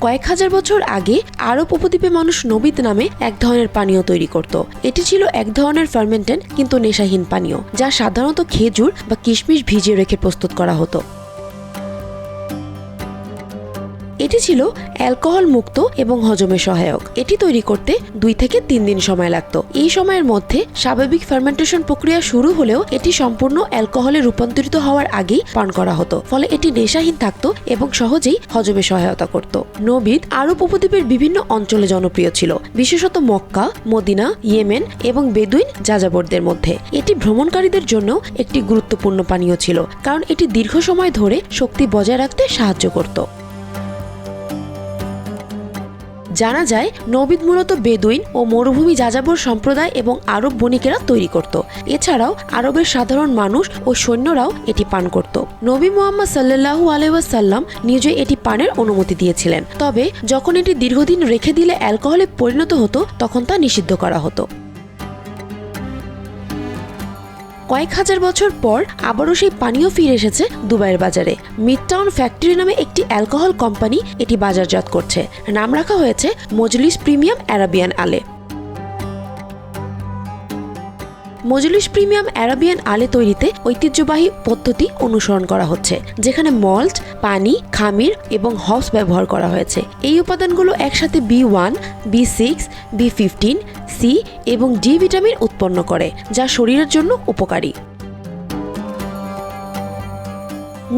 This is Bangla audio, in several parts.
কয়েক হাজার বছর আগে আরব উপদ্বীপে মানুষ নবিত নামে এক ধরনের পানীয় তৈরি করত। এটি ছিল এক ধরনের ফার্মেন্টেন কিন্তু নেশাহীন পানীয়, যা সাধারণত খেজুর বা কিশমিশ ভিজিয়ে রেখে প্রস্তুত করা হতো। এটি ছিল অ্যালকোহল মুক্ত এবং হজমে সহায়ক। এটি তৈরি করতে দুই থেকে তিন দিন সময় লাগতো। এই সময়ের মধ্যে স্বাভাবিক ফার্মেন্টেশন প্রক্রিয়া শুরু হলেও এটি সম্পূর্ণ অ্যালকোহলে রূপান্তরিত হওয়ার আগেই পান করা হতো। ফলে এটি নেশাহীন থাকতো এবং সহজেই হজমে সহায়তা করত। নবিদ আরব উপদ্বীপের বিভিন্ন অঞ্চলে জনপ্রিয় ছিল। বিশেষত মক্কা, মদিনা, ইয়েমেন এবং বেদুইন যাযাবরদের মধ্যে। এটি ভ্রমণকারীদের জন্য একটি গুরুত্বপূর্ণ পানীয় ছিল, কারণ এটি দীর্ঘ সময় ধরে শক্তি বজায় রাখতে সাহায্য করত। জানা যায়, নবীদ মূলত বেদুইন ও মরুভূমি যাযাবর সম্প্রদায় এবং আরব বণিকেরা তৈরি করত। এছাড়াও আরবের সাধারণ মানুষ ও সৈন্যরাও এটি পান করত। নবী মোহাম্মদ সাল্লু আলহাসাল্লাম নিজে এটি পানের অনুমতি দিয়েছিলেন। তবে যখন এটি দীর্ঘদিন রেখে দিলে অ্যালকোহলে পরিণত হতো, তখন তা নিষিদ্ধ করা হতো। কয়েক হাজার বছর পর আবারও সেই পানীয় ফিরে এসেছে দুবাইয়ের বাজারে। মিডটাউন ফ্যাক্টরি নামে একটি অ্যালকোহল কোম্পানি এটি বাজারজাত করছে। নাম রাখা হয়েছে মজলিস প্রিমিয়াম অ্যারাবিয়ান আলে। মজলিস প্রিমিয়াম অ্যারাবিয়ান আলে তৈরিতে ঐতিহ্যবাহী পদ্ধতি অনুসরণ করা হচ্ছে, যেখানে মল্ট, পানি, খামির এবং হবস ব্যবহার করা হয়েছে। এই উপাদানগুলো একসাথে B one, B six, B fifteen C এবং ডি ভিটামিন উৎপন্ন করে, যা শরীরের জন্য উপকারী।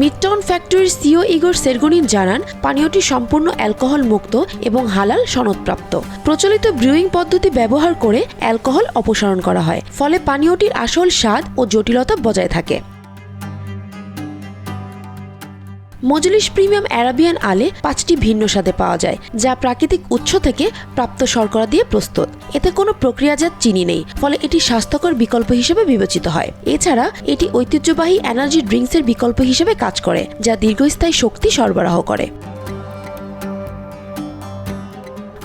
মিডটাউন ফ্যাক্টরির সিও ইগোর সেরগনিন জানান, পানীয়টি সম্পূর্ণ অ্যালকোহল মুক্ত এবং হালাল সনদপ্রাপ্ত। প্রচলিত ব্রিউইং পদ্ধতি ব্যবহার করে অ্যালকোহল অপসারণ করা হয়, ফলে পানীয়টির আসল স্বাদ ও জটিলতা বজায় থাকে। মজলিস প্রিমিয়াম অ্যারাবিয়ান আলে পাঁচটি ভিন্ন স্বাদে পাওয়া যায়, যা প্রাকৃতিক উৎস থেকে প্রাপ্ত শর্করা দিয়ে প্রস্তুত। এতে কোনো প্রক্রিয়াজাত চিনি নেই, ফলে এটি স্বাস্থ্যকর বিকল্প হিসেবে বিবেচিত হয়। এছাড়া, এটি ঐতিহ্যবাহী এনার্জি ড্রিঙ্কসের বিকল্প হিসেবে কাজ করে, যা দীর্ঘস্থায়ী শক্তি সরবরাহ করে।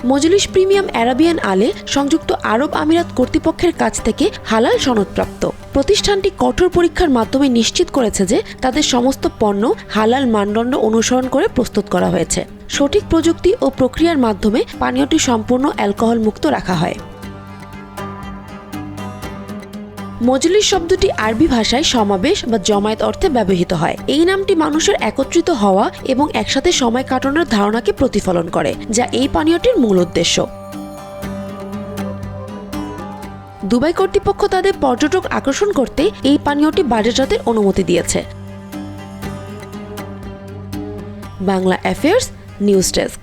মজলিস প্রিমিয়াম অ্যারাবিয়ান আলে সংযুক্ত আরব আমিরাত কর্তৃপক্ষের কাছ থেকে হালাল সনদপ্রাপ্ত। প্রতিষ্ঠানটি কঠোর পরীক্ষার মাধ্যমে নিশ্চিত করেছে যে তাদের সমস্ত পণ্য হালাল মানদণ্ড অনুসরণ করে প্রস্তুত করা হয়েছে। সঠিক প্রযুক্তি ও প্রক্রিয়ার মাধ্যমে পানীয়টি সম্পূর্ণ অ্যালকোহল মুক্ত রাখা হয়। মজলিস শব্দটি আরবি ভাষায় সমাবেশ বা জমায়েত অর্থে ব্যবহৃত হয়। এই নামটি মানুষের একত্রিত হওয়া এবং একসাথে সময় কাটানোর ধারণাকে প্রতিফলন করে, যা এই পানীয়টির মূল উদ্দেশ্য। দুবাই কর্তৃপক্ষ তাদের পর্যটক আকর্ষণ করতে এই পানীয়টি বাজারজাতের অনুমতি দিয়েছে। Bangla affairs, news desk.